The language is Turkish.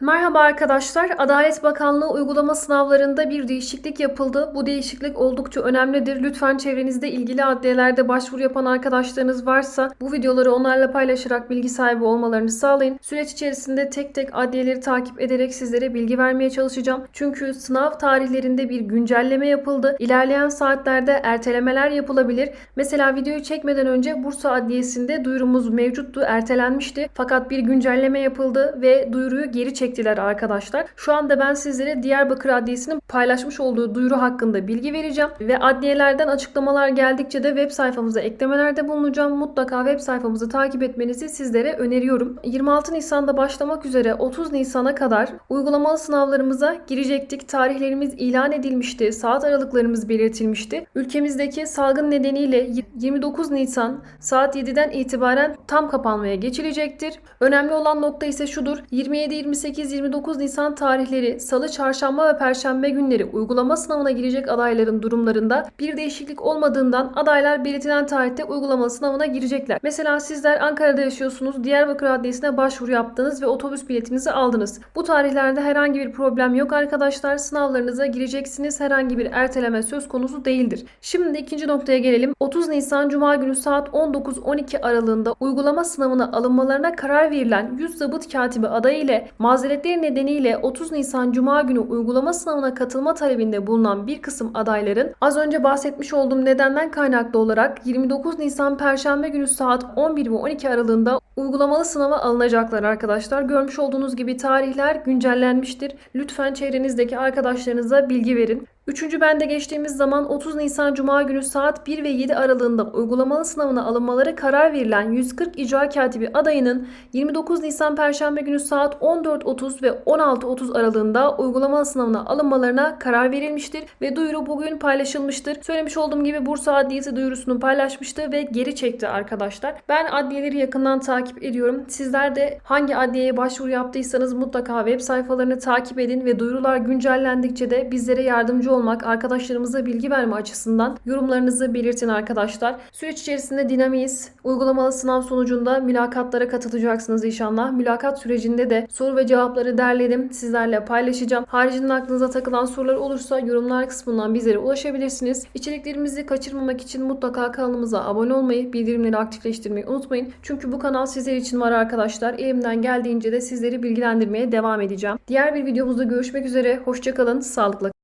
Merhaba arkadaşlar. Adalet Bakanlığı uygulama sınavlarında bir değişiklik yapıldı. Bu değişiklik oldukça önemlidir. Lütfen çevrenizde ilgili adliyelerde başvuru yapan arkadaşlarınız varsa bu videoları onlarla paylaşarak bilgi sahibi olmalarını sağlayın. Süreç içerisinde tek tek adliyeleri takip ederek sizlere bilgi vermeye çalışacağım. Çünkü sınav tarihlerinde bir güncelleme yapıldı. İlerleyen saatlerde ertelemeler yapılabilir. Mesela videoyu çekmeden önce Bursa Adliyesi'nde duyurumuz mevcuttu, ertelenmişti. Fakat bir güncelleme yapıldı ve duyuruyu geri çektiler arkadaşlar. Şu anda ben sizlere Diyarbakır Adliyesi'nin paylaşmış olduğu duyuru hakkında bilgi vereceğim ve adliyelerden açıklamalar geldikçe de web sayfamıza eklemelerde bulunacağım. Mutlaka web sayfamızı takip etmenizi sizlere öneriyorum. 26 Nisan'da başlamak üzere 30 Nisan'a kadar uygulamalı sınavlarımıza girecektik. Tarihlerimiz ilan edilmişti. Saat aralıklarımız belirtilmişti. Ülkemizdeki salgın nedeniyle 29 Nisan saat 7'den itibaren tam kapanmaya geçilecektir. Önemli olan nokta ise şudur. 27, 28, 29 Nisan tarihleri salı, çarşamba ve perşembe günleri uygulama sınavına girecek adayların durumlarında bir değişiklik olmadığından adaylar belirtilen tarihte uygulama sınavına girecekler. Mesela sizler Ankara'da yaşıyorsunuz. Diyarbakır Adliyesi'ne başvuru yaptınız ve otobüs biletinizi aldınız. Bu tarihlerde herhangi bir problem yok arkadaşlar. Sınavlarınıza gireceksiniz. Herhangi bir erteleme söz konusu değildir. Şimdi ikinci noktaya gelelim. 30 Nisan Cuma günü saat 19-12 aralığında uygulama sınavına alınmalarına karar verilen 100 zabıt katibi adayı ile mazeretleri nedeniyle 30 Nisan Cuma günü uygulama sınavına katılma talebinde bulunan bir kısım adayların az önce bahsetmiş olduğum nedenden kaynaklı olarak 29 Nisan Perşembe günü saat 11 ve 12 aralığında uygulamalı sınava alınacaklar arkadaşlar. Görmüş olduğunuz gibi tarihler güncellenmiştir. Lütfen çevrenizdeki arkadaşlarınıza bilgi verin. Üçüncü bende geçtiğimiz zaman 30 Nisan Cuma günü saat 1 ve 7 aralığında uygulamalı sınavına alınmaları karar verilen 140 icra katibi adayının 29 Nisan Perşembe günü saat 14.30 ve 16.30 aralığında uygulamalı sınavına alınmalarına karar verilmiştir ve duyuru bugün paylaşılmıştır. Söylemiş olduğum gibi Bursa Adliyesi duyurusunu paylaşmıştı ve geri çekti arkadaşlar. Ben adliyeleri yakından takip ediyorum. Sizler de hangi adliyeye başvuru yaptıysanız mutlaka web sayfalarını takip edin ve duyurular güncellendikçe de bizlere yardımcı olmak, arkadaşlarımıza bilgi verme açısından yorumlarınızı belirtin arkadaşlar. Süreç içerisinde dinamiyiz. Uygulamalı sınav sonucunda mülakatlara katılacaksınız inşallah. Mülakat sürecinde de soru ve cevapları derledim. Sizlerle paylaşacağım. Haricinde aklınıza takılan sorular olursa yorumlar kısmından bizlere ulaşabilirsiniz. İçeriklerimizi kaçırmamak için mutlaka kanalımıza abone olmayı, bildirimleri aktifleştirmeyi unutmayın. Çünkü bu kanal sizler için var arkadaşlar. Elimden geldiğince de sizleri bilgilendirmeye devam edeceğim. Diğer bir videomuzda görüşmek üzere. Hoşçakalın, sağlıkla